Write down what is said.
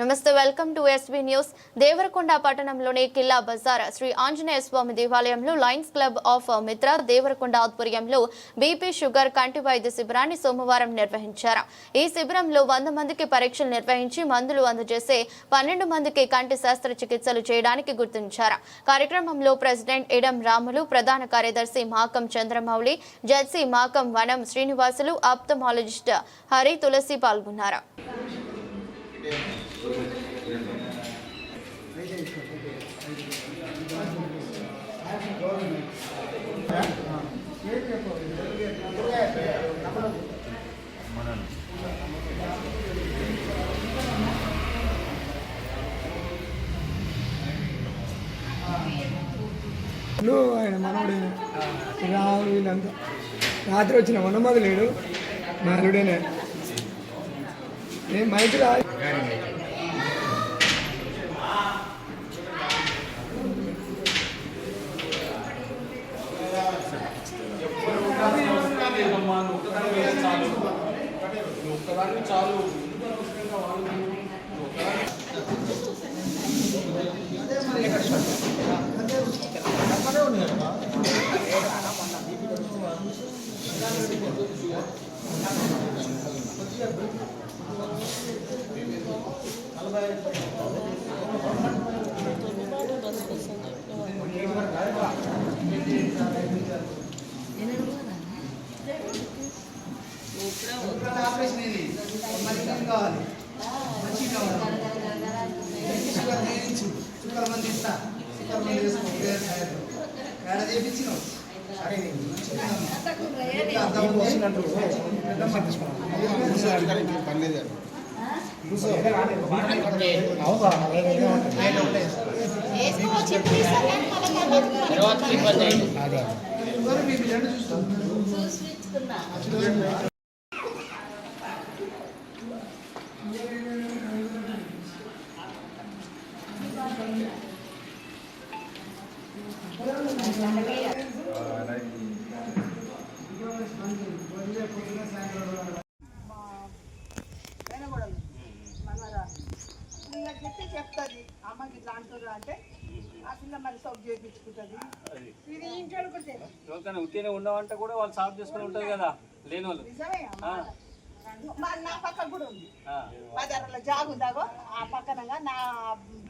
నమస్తే welcome to SB news. Devarakonda పట్టణంలోని కిల్లా బజార్ శ్రీ ఆంజనేయ స్వామి దేవాలయంలో Lions Club of Mitra Devarakonda ఆధ్వర్యంలో బీపీ షుగర్ కంటి వైద్య శిబిరాన్ని సోమవారం నిర్వహించారు. ఈ శిబిరంలో వంద మందికి పరీక్షలు నిర్వహించి మందులు అందజేసే పన్నెండు మందికి కంటి శస్త్రచికిత్సలు చేయడానికి గుర్తించారు. కార్యక్రమంలో ప్రెసిడెంట్ ఇడం రాములు ప్రధాన కార్యదర్శి మాకం చంద్రమౌళి జడ్సి మాకం వనం శ్రీనివాసులు ఆప్థమాలజిస్ట్ హరి తులసి పాల్గొన్నారు. ఆయన మనవడే. రావు వీళ్ళంతా రాత్రి వచ్చిన మొన్నమ్మది లేడు మా ఏం మైకి రా. వాళ్ళు ఒక్కదాని మీద చాలు. ఒక్కదాని చాలు. నలభై ఆపరేషన్ ఇది మంచి కావాలి. మంచి కావాలి. షుగర్ నేనిచ్చు షుగర్ మంది ఇస్తా. షుగర్ మంది వేసుకో ఏడ చేపించినావు? సరే మేనగోడలు చెప్పి చెప్తుంది అమ్మకి ఇట్లా అంటారు అంటే ఆ పిల్ల మరి సౌక్ చేయించుకుంటుంది ఇది ఇంట్లో ఉండవంటే కూడా వాళ్ళు సాఫ్ చేసుకుని ఉంటుంది కదా లేని వాళ్ళు నా పక్క కూడా ఉంది. బజార్లో జాగు ఉందాగో ఆ పక్కనగా నా